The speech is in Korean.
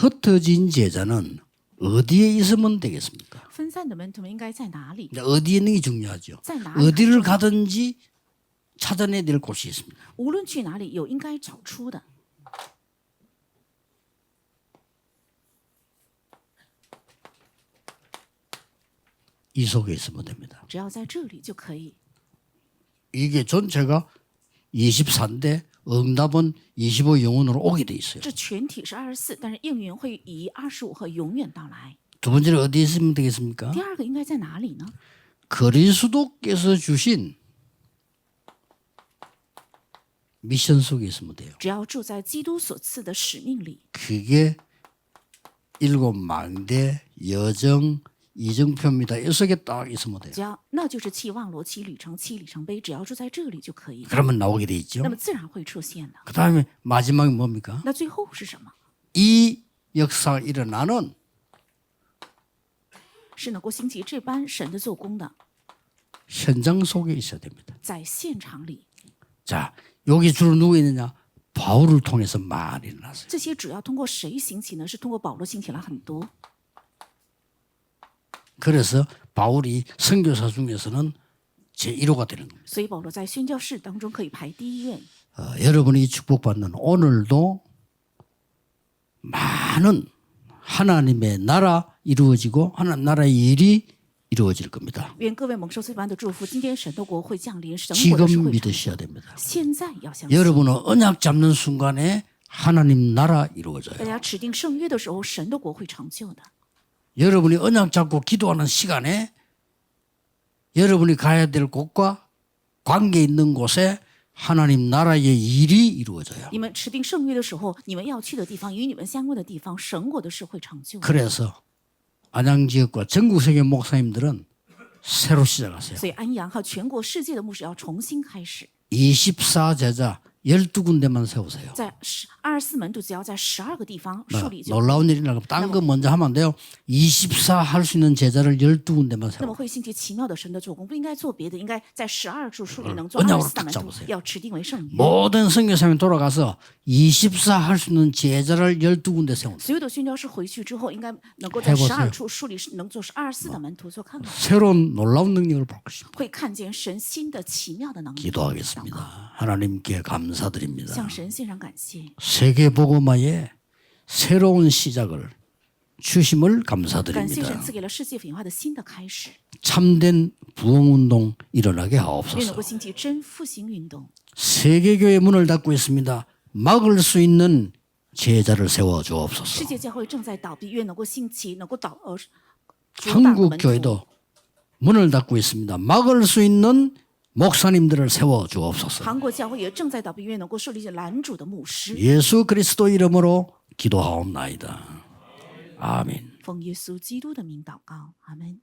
흩어진 제자는 어디에 있으면 되겠습니까? 分散的门徒们应该在哪里？ 이제 어디에 있는 게 중요하죠. 在哪里？ 어디를 가든지 찾아내야 될 곳이 있습니다. 无论去哪里，有应该找出的。 이 속에 있으면 됩니다. 只要在这里就可以。 이게 전체가 24인데 응답은 25 영혼으로 오게 돼 있어요. 这全体是二十四，但是应允会以二十五和永远到来。 두 번째는 어디에 있으면 되겠습니까? 第二个应该在哪里呢？ 그리스도께서 주신 미션 속에 있으면 돼요. 只要住在基督所赐的使命里， 그게 일곱 망대, 여정, 이정표입니다. 여섯 개 딱 있으면 돼요. 只要那就是七望罗、七旅程、七里程碑，只要住在这里就可以， 그러면 나오게 돼 있죠. 那么自然会出现的。 그 다음에 마지막이 뭡니까? 那最后是什么？ 이 역사가 일어나는 是能够兴起这般神的做工的， 현장 속에 있어야 됩니다. 在现场里， 자, 여기 주로 누구 있느냐? 바울을 통해서 많이 일어났어요. 这些主要通过谁兴起呢？是通过保罗兴起了很多。 그래서 바울이 선교사 중에서는 제1호가 되는 겁니다. 所以保罗在宣教士当中可以排第一位。 어, 여러분이 축복받는 오늘도 많은 하나님의 나라 이루어지고 하나님 나라의 일이 이루어질 겁니다. 愿各位蒙受这般的祝福。今天神的国会降临，神国的是 지금 会成 믿으셔야 됩니다. 现在要相信。 여러분은 언약 잡는 순간에 하나님 나라 이루어져요. 여러분이 언약 잡고 기도하는 시간에 여러분이 가야 될 곳과 관계 있는 곳에 하나님 나라의 일이 이루어져요. 你们持定圣约的时候，你们要去的地方与你们相关的地方，神国的事会成就的。 그래서 안양 지역과 전국 세계 목사님들은 새로 시작하세요. 所以安阳和全国世界的牧师要重新开始， 24 제자 12군데만 세우세요. 在十二十四门徒只要在十二个地方 어, 树立就， 놀라운 일이라고 딴거 먼저 하면 안 돼요. 24 할 수 있는 제자를 12군데만 那么 세워. 会兴起奇妙的神的做工。不应该做别的，应该在十二处树立能做 언약으로 二十四大门 딱 徒 잡으세요 ，要持定为圣约。 모든 선교사님이 돌아가서 24 할 수 있는 제자를 12군데 세운다. 所有的宣教师回去之后，应该能够 해보 在 세요 十二处树立能做是二十四的门徒做看看， 새로운 놀라운 능력을 볼 것입니다. 会看见神新的奇妙的能力。祷告 기도하겠습니다. 하나님께 감사드립니다. 세계 복음화의 새로운 시작을 주심을 감사드립니다. 참된 부흥 운동 일어나게 하옵소서. 세계 교회 문을 닫고 있습니다. 막을 수 있는 제자를 세워 주옵소서. 한국 교회도 문을 닫고 있습니다. 막을 수 있는 목사님들을 세워 주옵소서. 韩国教会也正在倒闭，愿能够设立拦阻的牧师。 예수 그리스도 이름으로 기도하옵나이다. 아멘. 奉耶稣基督的名祷告，阿门。